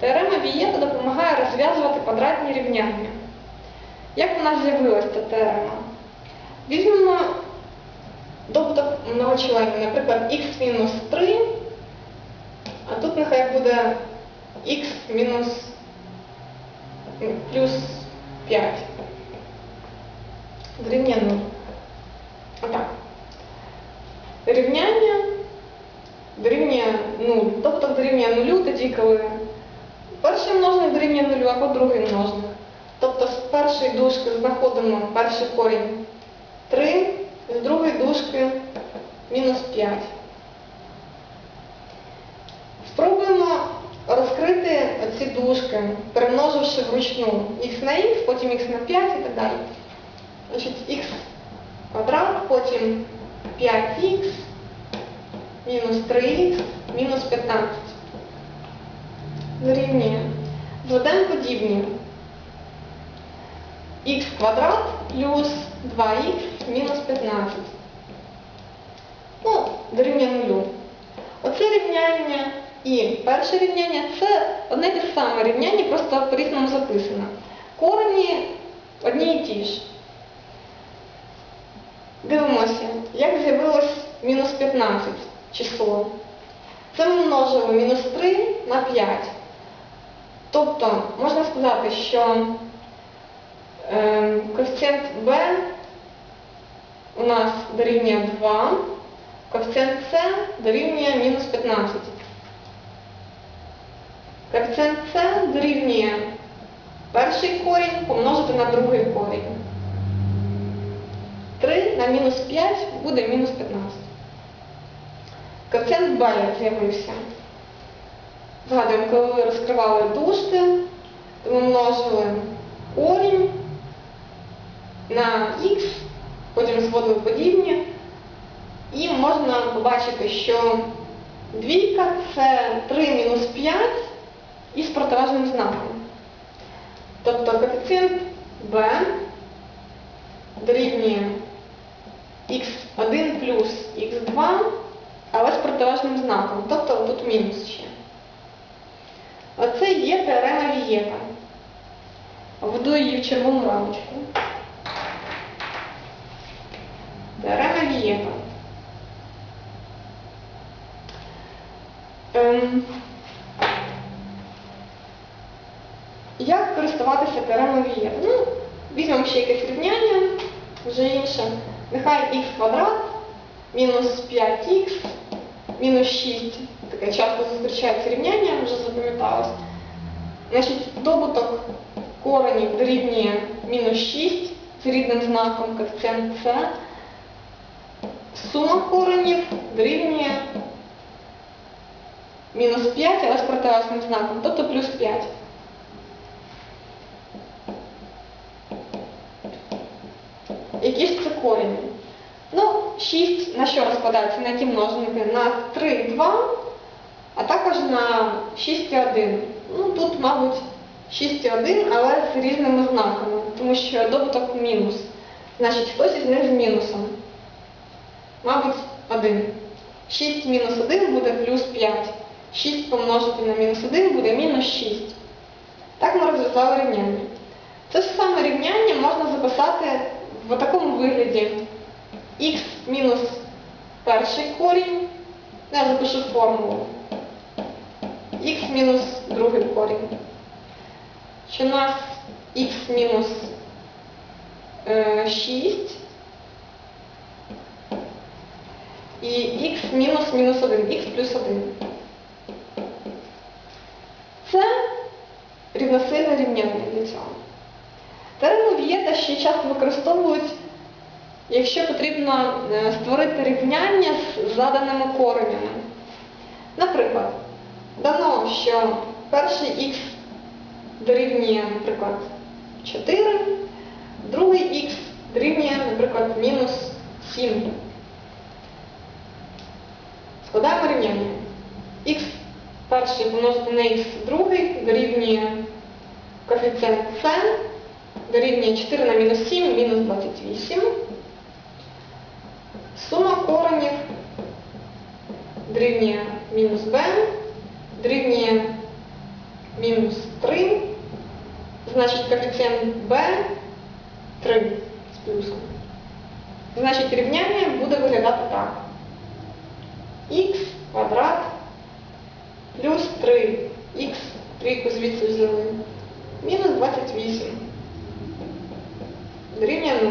Теорема Вієта допомагає розв'язувати квадратні рівняння. Як нас з'явилася ця теорема? Візьмемо добуток многочленів, наприклад, х мінус 3, а тут нехай буде х плюс 5. Дорівнює 0. Отак. Рівняння дорівнює 0. Добуток дорівнює 0 тоді, коли перший множник дорівнює 0 або другий множник. Тобто з першої дужки знаходимо перший корінь 3, з другої дужки мінус 5. Спробуємо розкрити ці дужки, перемноживши вручну х на х, потім х на 5 і так далі. Значить, х квадрат, потім 5х, мінус 3х, мінус 15. Дорівнює. Зведемо подібні. х квадрат плюс 2х мінус 15. Ну, дорівнює нулю. Оце рівняння і перше рівняння це одне те саме рівняння, просто по-різному записано. Корені одні і ті ж. Дивимося, як з'явилось мінус 15 число. Це ми множимо мінус 3 на 5. Тобто, можна сказати, що е, коефіцієнт b у нас дорівнює 2, коефіцієнт c дорівнює мінус 15. Коефіцієнт c дорівнює перший корінь помножити на другий корінь. 3 на мінус 5 буде мінус 15. Коефіцієнт b з'явився. Згадуємо, коли ви розкривали то множили корінь на х, потім зводили подібні. І можна побачити, що двійка це 3 мінус 5 із протилежним знаком. Тобто коефіцієнт b дорівнює х1 плюс х2, але з протилежним знаком. Тобто тут мінус ще. Оце є теорема Вієта. Введу її в червону рамочку. Теорема Вієта. Ем, як користуватися теоремою Вієта? Ну, візьмемо ще якесь рівняння, вже інше. Нехай х квадрат мінус 5х мінус 6. Таке часто зустрічається рівняння, вже запам'яталось. Значить, добуток коренів дорівнює мінус 6 з рідним знаком коефіцієнт С. Сума коренів дорівнює мінус 5, але з протилежним знаком, тобто плюс 5. Які ж це корені? Ну, 6 на що розкладається? На які множники? На 3 і 2, а також на 6 і 1. Ну, тут, мабуть, 6 і 1, але з різними знаками, тому що добуток мінус. Значить, хтось із них з мінусом. Мабуть, 1. 6 мінус 1 буде плюс 5. 6 помножити на мінус 1 буде мінус 6. Так ми розв'язали рівняння. Це ж саме рівняння можна записати в такому вигляді х мінус перший корінь, я запишу формулу, х мінус другий корінь, що у нас х мінус е, 6 і х мінус мінус 1, х плюс 1. Це рівносильне рівняння для цього. Теорему Вієта ще часто використовують, якщо потрібно е, створити рівняння з заданими коренями. Наприклад, дано, що перший х дорівнює, наприклад, 4, другий х дорівнює, наприклад, мінус 7. Складаємо рівняння. х перший помножити на х другий дорівнює коефіцієнт c, дорівнює 4 на мінус 7, мінус 28. Сума коренів дорівнює мінус b, дорівнює Значит, коэффициент b 3 с плюсом. Значить, рівняння буде виглядати так. x квадрат плюс 3 x трійку звідси взяли. Мінус 28. Дорівнює 0.